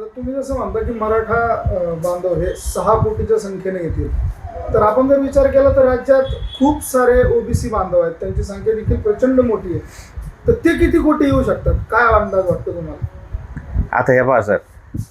आता तुम्ही जसं म्हणता की मराठा बांधव हे सहा कोटीच्या संख्येने येतील. तर आपण जर विचार केला तर राज्यात खूप सारे ओबीसी बांधव आहेत. त्यांची संख्या देखील प्रचंड मोठी आहे. तर ते किती कोटी येऊ शकतात? काय अंदाज वाटतो तुम्हाला? आता हे पहा सर.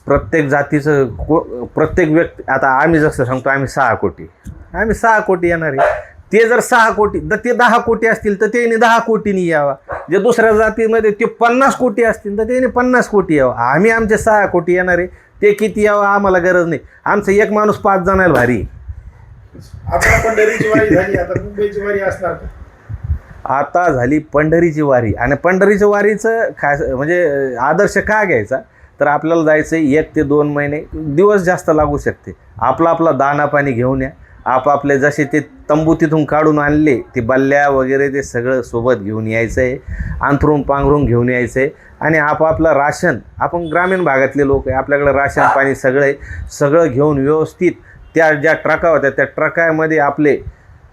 प्रत्येक जातीचं को प्रत्येक व्यक्ती आता आम्ही जसं सांगतो आम्ही सहा कोटी. आम्ही सहा कोटी येणार आहे. ते जर सहा कोटी तर ते दहा कोटी असतील तर त्याने दहा कोटीनी यावा. जे दुसऱ्या जातीमध्ये ते पन्नास कोटी असतील तर त्याने पन्नास कोटी यावं. आम्ही आमचे सहा कोटी येणार आहे ते किती यावं आम्हाला गरज नाही. आमचं एक माणूस पाच जणांना भारी. आहे. आता पंढरीची वारी झाली आता मुंबईची वारी असणार का? आता झाली पंढरीची वारी. आणि पंढरीच्या वारीचं खास म्हणजे आदर्श का घ्यायचा? तर आपल्याला जायचं एक ते दोन महिने दिवस जास्त लागू शकते. आपला आपला दाना पाणी घेऊन या. आपापले जसे ते तंबू तिथून काढून आणले ते बल्ल्या वगैरे ते सगळं सोबत घेऊन यायचं आहे अंथरून पांघरून घेऊन यायचं. आहे आणि आपापलं राशन आपण ग्रामीण भागातले लोक आहे आपल्याकडे राशन पाणी सगळं आहे सगळं घेऊन व्यवस्थित त्या ज्या ट्रका होत्या त्या ट्रकामध्ये आपले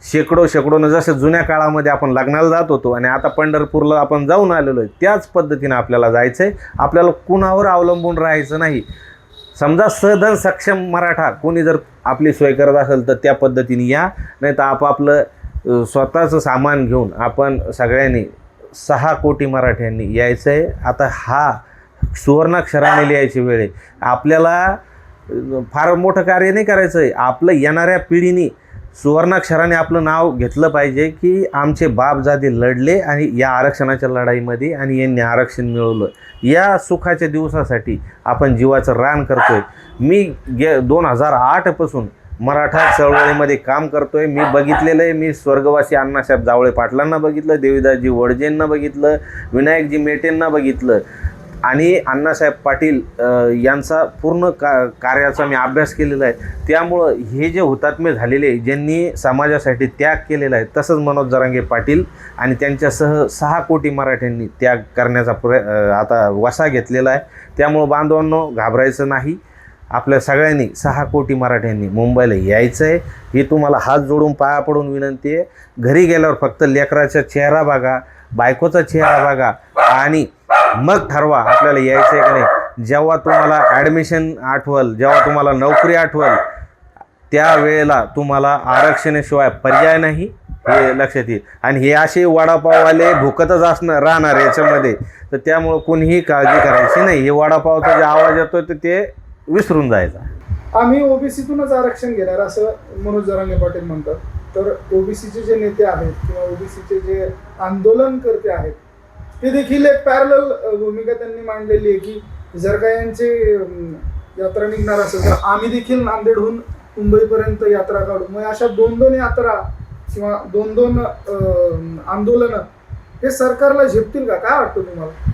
शेकडो शेकडोनं जसं जुन्या काळामध्ये आपण लग्नाला जात होतो आणि आता पंढरपूरला आपण जाऊन आलेलो आहे त्याच पद्धतीनं आपल्याला जायचं आहे आपल्याला कुणावर अवलंबून राहायचं नाही. समजा सधन सक्षम मराठा कोणी जर आपली सोय करत असेल तर त्या पद्धतीने या. नाही तर आपापलं स्वतःचं सामान घेऊन आपण सगळ्यांनी सहा कोटी मराठ्यांनी यायचं आहे. आता हा सुवर्णाक्षराने लिहायची वेळ आहे. आपल्याला फार मोठं कार्य नाही करायचं आहे. आपलं येणाऱ्या पिढीने सुवर्णाक्षराने आपलं नाव घेतलं पाहिजे की आमचे बाप लढले आणि या आरक्षणाच्या लढाईमध्ये आणि यांनी आरक्षण मिळवलं. या सुखाच्या दिवसासाठी आपण जीवाचं रान करतोय. मी गे दोन हजार आठपासून मराठा चळवळीमध्ये काम करतोय. मी बघितलेलं आहे. मी स्वर्गवासी अण्णासाहेब जावळे पाटलांना बघितलं देवीदासजी वडजेंना बघितलं विनायकजी मेटेंना बघितलं. आणि अण्णासाहेब पाटील यांचा पूर्ण का कार्याचा मी अभ्यास केलेला आहे. त्यामुळं हे जे हुतात्मे झालेले आहे, ज्यांनी समाजासाठी त्याग केलेला आहे तसंच मनोज जरांगे पाटील आणि त्यांच्यासह सहा कोटी मराठ्यांनी त्याग करण्याचा प्र आता वसा घेतलेला आहे. त्यामुळं बांधवांनो घाबरायचं नाही. आपल्या सगळ्यांनी सहा कोटी मराठ्यांनी मुंबईला यायचं आहे ही तुम्हाला हात जोडून पाया पडून विनंती आहे. घरी गेल्यावर फक्त लेकराचा चेहरा बघा बायकोचा चेहरा बघा आणि मग ठरवा आपल्याला यायचं आहे का नाही. जेव्हा तुम्हाला ॲडमिशन आठवल जेव्हा तुम्हाला नोकरी आठवल त्यावेळेला तुम्हाला आरक्षणाशिवाय पर्याय नाही हे लक्षात येईल. आणि हे असे वडापाववाले भुकतच असणार राहणार याच्यामध्ये. तर त्यामुळं कोणीही काळजी करायची नाही. हे वडापावचा जे आवाज येतो तर ते विसरून जायचा. आम्ही ओबीसीतूनच आरक्षण घेणार असं मनोज जरांगे पाटील म्हणतात. तर ओबीसीचे जे नेते आहेत किंवा ओबीसीचे जे आंदोलनकर्ते आहेत ते देखील एक पॅरल भूमिका त्यांनी मांडलेली आहे की जर का यांची यात्रा निघणार असेल तर आम्ही देखील नांदेडहून मुंबईपर्यंत यात्रा काढू. मग अशा दोन दोन यात्रा किंवा दोन दोन आंदोलनं हे सरकारला झेपतील का? काय वाटतं तुम्हाला?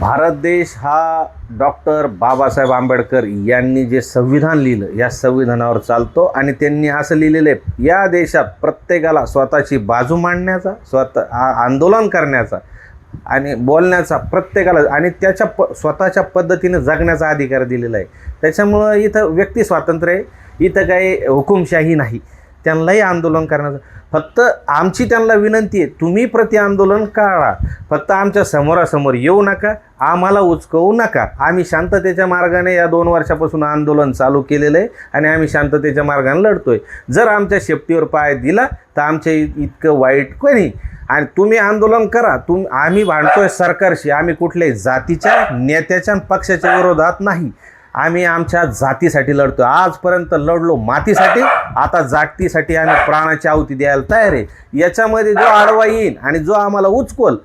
भारत देश हा डॉक्टर बाबासाहेब आंबेडकर यांनी जे संविधान लिहिलं या संविधानावर चालतो आणि त्यांनी असं लिहिलेलं आहे या देशात प्रत्येकाला स्वतःची बाजू मांडण्याचा स्वतः आंदोलन करण्याचा आणि बोलण्याचा प्रत्येकाला आणि त्याच्या प स्वतःच्या पद्धतीने जगण्याचा अधिकार दिलेला आहे. त्याच्यामुळं इथं व्यक्ती स्वातंत्र्य आहे. इथं काही हुकुमशाही नाही. त्यांनाही आंदोलन करण्याचं. फक्त आमची त्यांना विनंती आहे तुम्ही प्रति आंदोलन काढा फक्त आमच्या समोरासमोर येऊ नका आम्हाला उचकवू नका. आम्ही शांततेच्या मार्गाने या दोन वर्षापासून आंदोलन चालू केलेलं आहे आणि आम्ही शांततेच्या मार्गाने लढतो आहे जर आमच्या शेपटीवर पाय दिला तर आमच्या इतकं वाईट कोणी आणि तुम्ही आंदोलन करा. तुम आम्ही भांडतोय सरकारशी. आम्ही कुठल्याही जातीच्या नेत्याच्या पक्षाच्या विरोधात नाही. आम्ही आमच्या जातीसाठी लढतो आजपर्यंत लढलो मातीसाठी आता जागतीसाठी आम्ही प्राणाची आहुती द्यायला तयार आहे. याच्यामध्ये जो आडवा येईल आणि जो आम्हाला उचकोल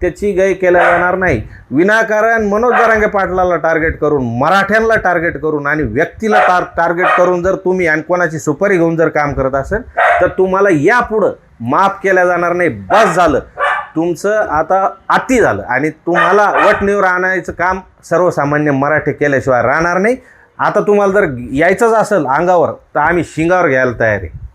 त्याची गाय केल्या जाणार नाही. विनाकारण मनोज जरांगे पाटलाला टार्गेट करून मराठ्यांना टार्गेट करून आणि व्यक्तीला टार टार्गेट करून जर तुम्ही आणि कोणाची सुपारी घेऊन जर काम करत असेल तर तुम्हाला यापुढं माफ केल्या जाणार नाही. बस झालं. तुमचं आता अति झालं. आणि तुम्हाला वटणीवर आणायचं काम सर्वसामान्य मराठी केल्याशिवाय राहणार नाही. आता तुम्हाला जर यायचंच असेल अंगावर तर आम्ही शिंगावर घ्यायला तयार आहे.